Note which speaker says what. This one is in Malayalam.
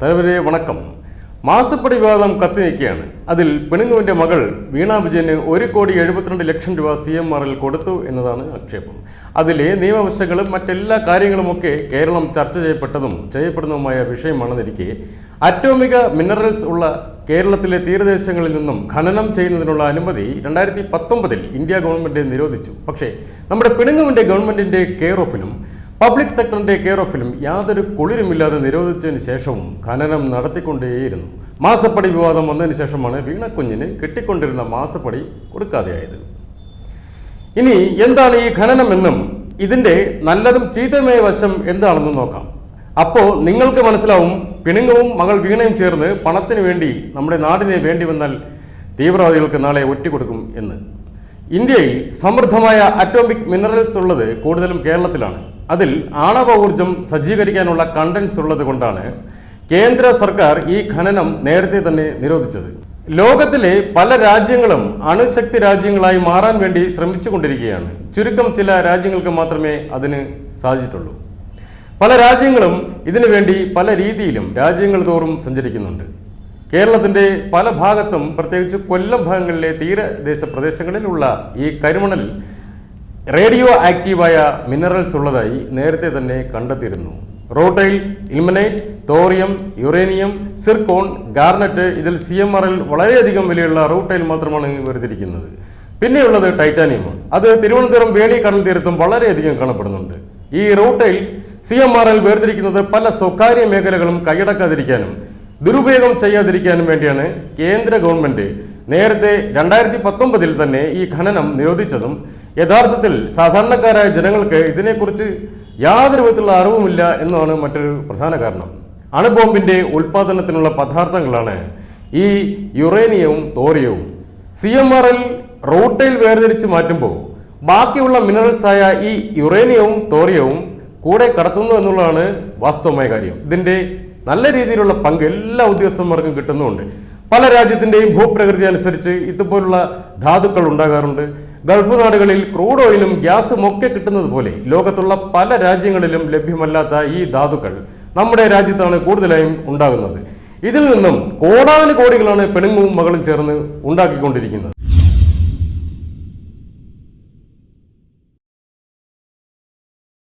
Speaker 1: തലവരെ വണക്കം. മാസപ്പടി വിവാദം കത്തി നീക്കുകയാണ് അതിൽ പെണുങ്ങുവിന്റെ മകൾ വീണ വിജയന് ഒരു കോടി എഴുപത്തിരണ്ട് ലക്ഷം രൂപ സി എം ആറിൽ കൊടുത്തു എന്നതാണ് ആക്ഷേപം. അതിലെ നിയമവശങ്ങളും മറ്റെല്ലാ കാര്യങ്ങളുമൊക്കെ കേരളം ചർച്ച ചെയ്യപ്പെട്ടതും ചെയ്യപ്പെടുന്നതുമായ വിഷയമാണെന്നിരിക്കെ അറ്റോമിക മിനറൽസ് ഉള്ള കേരളത്തിലെ തീരദേശങ്ങളിൽ നിന്നും ഖനനം ചെയ്യുന്നതിനുള്ള അനുമതി രണ്ടായിരത്തി പത്തൊമ്പതിൽ ഇന്ത്യ ഗവൺമെന്റ് നിരോധിച്ചു. പക്ഷേ നമ്മുടെ പിണങ്ങുവിന്റെ ഗവൺമെന്റിന്റെ കെയർ ഓഫിലും പബ്ലിക് സെക്ടറിന്റെ കെയർ ഓഫിലും യാതൊരു കുളിരുമില്ലാതെ നിരോധിച്ചതിന് ശേഷവും ഖനനം നടത്തിക്കൊണ്ടേയിരുന്നു. മാസപ്പടി വിവാദം വന്നതിന് ശേഷമാണ് വീണക്കുഞ്ഞിന് കിട്ടിക്കൊണ്ടിരുന്ന മാസപ്പടി കൊടുക്കാതെയായത്. ഇനി എന്താണ് ഈ ഖനനം എന്നും ഇതിന്റെ നല്ലതും ചീത്തമായ വശം എന്താണെന്നും നോക്കാം. അപ്പോൾ നിങ്ങൾക്ക് മനസ്സിലാവും പിണുങ്ങവും മകൾ വീണയും ചേർന്ന് പണത്തിന് വേണ്ടി നമ്മുടെ നാടിനെ വേണ്ടി വന്നാൽ തീവ്രവാദികൾക്ക് നാളെ ഒറ്റ കൊടുക്കും എന്ന്. ഇന്ത്യയിൽ സമൃദ്ധമായ അറ്റോമിക് മിനറൽസ് ഉള്ളത് കൂടുതലും കേരളത്തിലാണ്. അതിൽ ആണവ ഊർജം സജ്ജീകരിക്കാനുള്ള കണ്ടൻസ് ഉള്ളത് കൊണ്ടാണ് കേന്ദ്ര സർക്കാർ ഈ ഖനനം നേരത്തെ തന്നെ നിരോധിച്ചത്. ലോകത്തിലെ പല രാജ്യങ്ങളും അണുശക്തി രാജ്യങ്ങളായി മാറാൻ വേണ്ടി ശ്രമിച്ചുകൊണ്ടിരിക്കുകയാണ് ചുരുക്കം ചില രാജ്യങ്ങൾക്ക് മാത്രമേ അതിന് സാധിച്ചിട്ടുള്ളൂ. പല രാജ്യങ്ങളും ഇതിനുവേണ്ടി പല രീതിയിലും രാജ്യങ്ങൾ തോറും സഞ്ചരിക്കുന്നുണ്ട്. കേരളത്തിന്റെ പല ഭാഗത്തും പ്രത്യേകിച്ച് കൊല്ലം ഭാഗങ്ങളിലെ തീരദേശ പ്രദേശങ്ങളിലുള്ള ഈ കരിമണൽ റേഡിയോ ആക്റ്റീവായ മിനറൽസ് ഉള്ളതായി നേരത്തെ തന്നെ കണ്ടെത്തിയിരുന്നു. Rutile ilmenite thorium uranium zircon garnet ഇതിൽ സി എം ആറിൽ വളരെയധികം വിലയുള്ള റൂട്ടൈൽ മാത്രമാണ് വേർതിരിക്കുന്നത് പിന്നെയുള്ളത് ടൈറ്റാനിയമാണ് അത് തിരുവനന്തപുരം വേളി കടൽ തീരത്തും വളരെയധികം കാണപ്പെടുന്നുണ്ട്. ഈ rutile C M R L വേർതിരിക്കുന്നത് പല സ്വകാര്യ മേഖലകളും കൈയടക്കാതിരിക്കാനും ദുരുപയോഗം ചെയ്യാതിരിക്കാനും വേണ്ടിയാണ് കേന്ദ്ര ഗവൺമെന്റ് നേരത്തെ രണ്ടായിരത്തി പത്തൊമ്പതിൽ തന്നെ ഈ ഖനനം നിരോധിച്ചതും യഥാർത്ഥത്തിൽ സാധാരണക്കാരായ ജനങ്ങൾക്ക് ഇതിനെക്കുറിച്ച് യാതൊരു വിധത്തിലുള്ള അറിവുമില്ല എന്നതാണ് മറ്റൊരു പ്രധാന കാരണം. അണുബോംബിന്റെ ഉൽപാദനത്തിനുള്ള പദാർത്ഥങ്ങളാണ് ഈ യുറേനിയവും തോറിയവും സി എം ആർ എൽ റൂട്ടയിൽ വേർതിരിച്ച് മാറ്റുമ്പോൾ ബാക്കിയുള്ള മിനറൽസ് ആയ ഈ യുറേനിയവും തോറിയവും കൂടെ കടത്തുന്നു എന്നുള്ളതാണ് വാസ്തവമായ കാര്യം. ഇതിന്റെ നല്ല രീതിയിലുള്ള പങ്ക് എല്ലാ ഉദ്യോഗസ്ഥന്മാർക്കും കിട്ടുന്നുമുണ്ട് പല രാജ്യത്തിന്റെയും ഭൂപ്രകൃതി അനുസരിച്ച് ഇതുപോലുള്ള ധാതുക്കൾ ഉണ്ടാകാറുണ്ട്. ഗൾഫ് നാടുകളിൽ ക്രൂഡ് ഓയിലും ഗ്യാസും ഒക്കെ കിട്ടുന്നത് പോലെ ലോകത്തുള്ള പല രാജ്യങ്ങളിലും ലഭ്യമല്ലാത്ത ഈ ധാതുക്കൾ നമ്മുടെ രാജ്യത്താണ് കൂടുതലായും ഉണ്ടാകുന്നത്. ഇതിൽ നിന്നും കോടാനുകോടികളാണ് പെണുങ്ങും മകളും ചേർന്ന് ഉണ്ടാക്കിക്കൊണ്ടിരിക്കുന്നത്.